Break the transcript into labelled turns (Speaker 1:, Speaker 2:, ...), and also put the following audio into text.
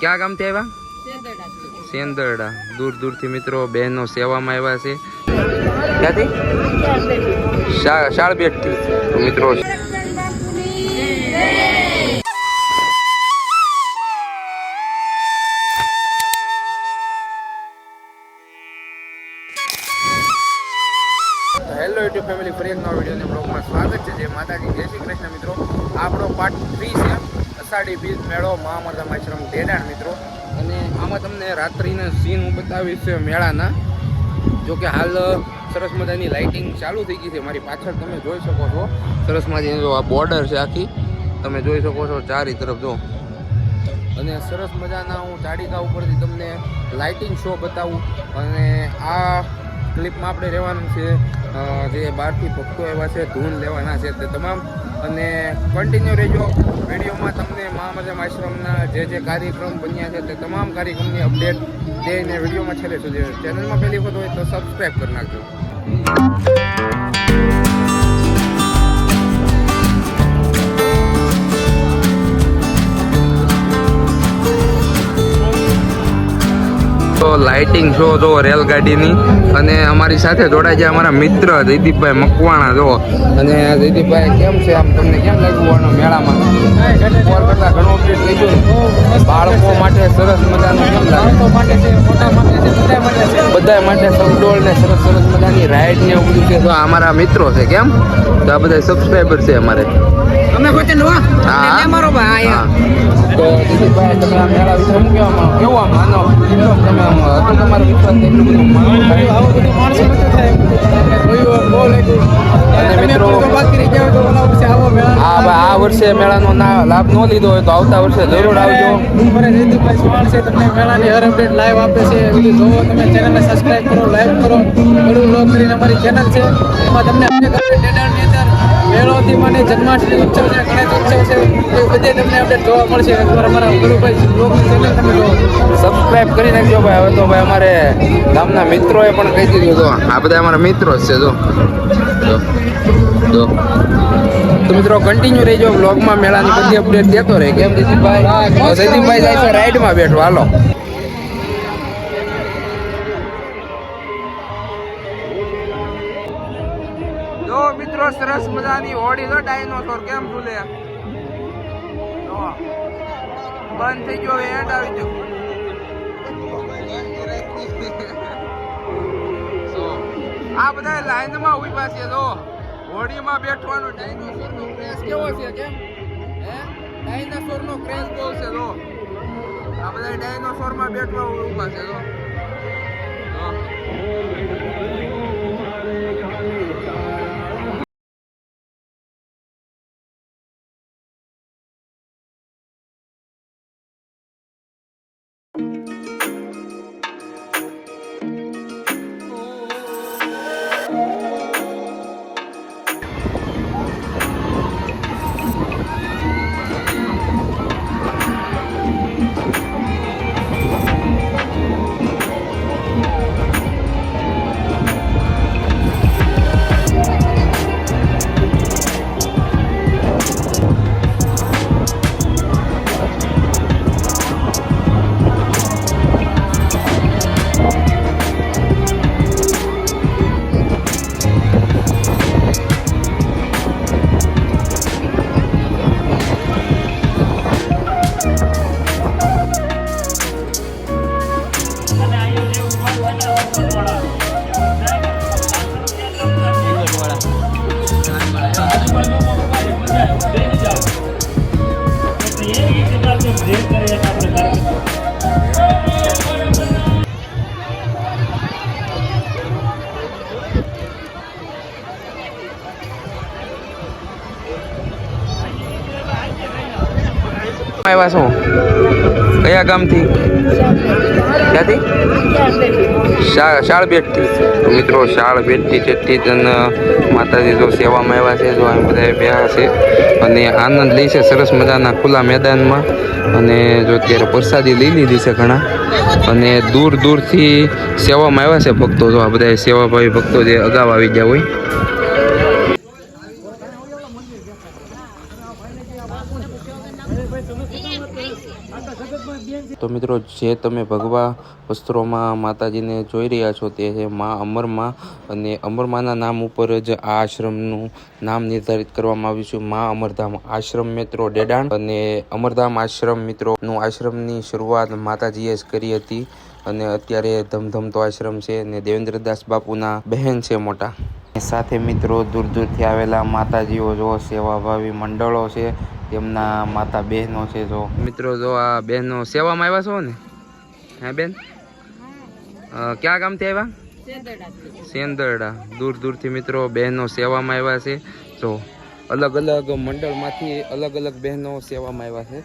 Speaker 1: ક્યાં ગામથી આવ્યા? સેંદરડા. દૂર દૂરથી મિત્રો બહેનો સેવામાં આવ્યા છે. ક્યાંથી? શાળબેટથી. તો મિત્રો હેલો યુટ્યુબ ફેમિલી ફરી એક નવા વિડીયોની સ્વાગત છે. જે માતાજી, જય શ્રી કૃષ્ણ મિત્રો. આપણો પાર્ટ થ્રી છે. અષાઢી બીજ મેળો મહામરધામ આશ્રમ દેડાણ મિત્રો. અને આમાં તમને રાત્રિના સીન હું બતાવીશ મેળાના. જો કે હાલ સરસ મજાની લાઇટિંગ ચાલુ થઈ ગઈ છે. મારી પાછળ તમે જોઈ શકો છો. સરસ મજાની જો આ બોર્ડર છે આખી. તમે જોઈ શકો છો ચારી તરફ જો. અને સરસ મજાના હું ચાડિકા ઉપરથી તમને લાઇટિંગ શો બતાવું. અને આ ક્લિપમાં આપણે રહેવાનું છે જે બહારથી ભક્તો એવા છે, ધૂન લેવાના છે. તે તમામ અને કન્ટિન્યુ રહેજો. વિડીયોમાં તમને મહામજમ આશ્રમના જે જે કાર્યક્રમ બન્યા છે તે તમામ કાર્યક્રમની અપડેટ દેને વિડીયોમાં છેલ્લે સુધી ચેનલમાં પહેલી વખત હોય તો સબસ્ક્રાઈબ કરી નાખજો. લાઇટિંગ શો જો રેલગાડીની. અને અમારી સાથે જોડાય છે અમારા મિત્ર જયદીપભાઈ મકવાણા જો અને જયદીપભાઈ, કેમ છે? આમ તમને કેમ લાગ્યું મેળામાં? ઘણો બાળકો માટે સરસ મજાનું કેમ લાગે માટે સબડોળ ને સરસ સરસ મજાની રાઈડ ને એવું બધું છે. તો અમારા મિત્રો છે કેમ? તો આ બધા સબસ્ક્રાઈબર છે અમારે.
Speaker 2: અમે પોતે નવા
Speaker 1: હા.
Speaker 2: મારો ભાઈ
Speaker 1: હા. તો દીદીભાઈ તમે આ મેળા વિશે શું કહેવા માંગો? કેવું આમ આનો તમે આમ હતું તમારો વિશ્વાસ એટલું બધું થાય?
Speaker 2: આવું બધું માણસો નથી થાય.
Speaker 1: અને મિત્રો-
Speaker 2: વાત કરી રહી તો ઓલા
Speaker 1: આ વર્ષે મેળાનો ના લાભ ન લીધો હોય તો આવતા વર્ષે જરૂર આવજો.
Speaker 2: અમારે રીતુભાઈ ચૌહાણ છે તમને મેળાની હર અપડેટ લાઈવ આપે છે. બધું જોવો તમે ચેનલને સબસ્ક્રાઇબ કરો લાઈક કરો. બધું લો કરીને અમારી ચેનલ છે. એમાં તમને અમને મેળોથી મને જન્માષ્ટમી ઉત્સવ છે ગણેશ ઉત્સવ છે એ બધે તમને અપડેટ જોવા મળશે. એકવાર અમારા ગુરુભાઈ બ્લોગની ચેનલ તમે જોવો.
Speaker 1: સબસ્ક્રાઇબ કરી નાખજો ભાઈ. હવે તો ભાઈ અમારે ગામના મિત્રોએ પણ કહી દીધું તો આ બધા અમારા મિત્રો છે, જો. તો મિત્રો કન્ટિન્યુ રહેજો. બ્લોગમાં મેળાની બધી અપડેટ દેતો રહે. કેમ જયદીપભાઈ તો જાય છે રાઈડમાં બેઠો. હાલો. મિત્રો, સરસ મજાની હોડી તો ડાયનોસોર કેમ ઝૂલે બંધ થઈ ગયો એન્ડ આવી ગયો. આ બધા લાઈનમાં ઊભા છે જો. હોડીમાં બેઠવાનો ડાયનોસોર નો ક્રેઝ કેવો છે કેમ? હે? ડાયનોસોર નો ક્રેઝ બહુ છે જો? આ બધા ડાયનોસોરમાં બેઠવા ઊભા છે જો. જો. આવ્યા છો? કયા ગામથી? ક્યાંથી? શાળબેટથી. તો મિત્રો, શાળબેટથી ચેટથી જન માતાજી જો સેવામાં આવ્યા છે, જો અહીં બધા બેહા છે. અને આનંદ લે છે, સરસ મજાના ખુલ્લા મેદાનમાં. અને જો અત્યારે પ્રસાદી લઈ લીધી છે ઘણા. અને દૂર દૂરથી સેવામાં આવ્યા છે ભક્તો. જો આ બધા સેવાભાવી ભક્તો જે અગાઉ આવી ગયા હોય. તો મિત્રો, જે તમે ભગવા વસ્ત્રોમાં માતાજીને જોઈ રહ્યા છો તે છે મા અમરમાં અને અમરમાના નામ ઉપર જ આ આશ્રમનું નામ નિર્ધારિત કરવામાં આવ્યું છે. મા અમરધામ આશ્રમ મિત્રો, ડેડાણ અને અમરધામ આશ્રમ મિત્રોનું આશ્રમની શરૂઆત માતાજીએ જ કરી હતી અને અત્યારે ધમધમતો આશ્રમ છે અને દેવેન્દ્રદાસ બાપુના બહેન છે મોટા. સાથે મિત્રો દૂર દૂરથી આવેલા માતાજીઓ જો સેવાભાવી મંડળો છે, તેમના માતા બહેનો છે જો. મિત્રો જો આ બહેનો સેવામાં આવ્યા છો ને? હા બેન? ક્યાં ગામથી આવ્યા? સેંદરડા. દૂર દૂરથી મિત્રો બહેનો સેવામાં આવ્યા છે. જો, અલગ અલગ મંડળમાંથી અલગ અલગ બહેનો સેવામાં આવ્યા છે.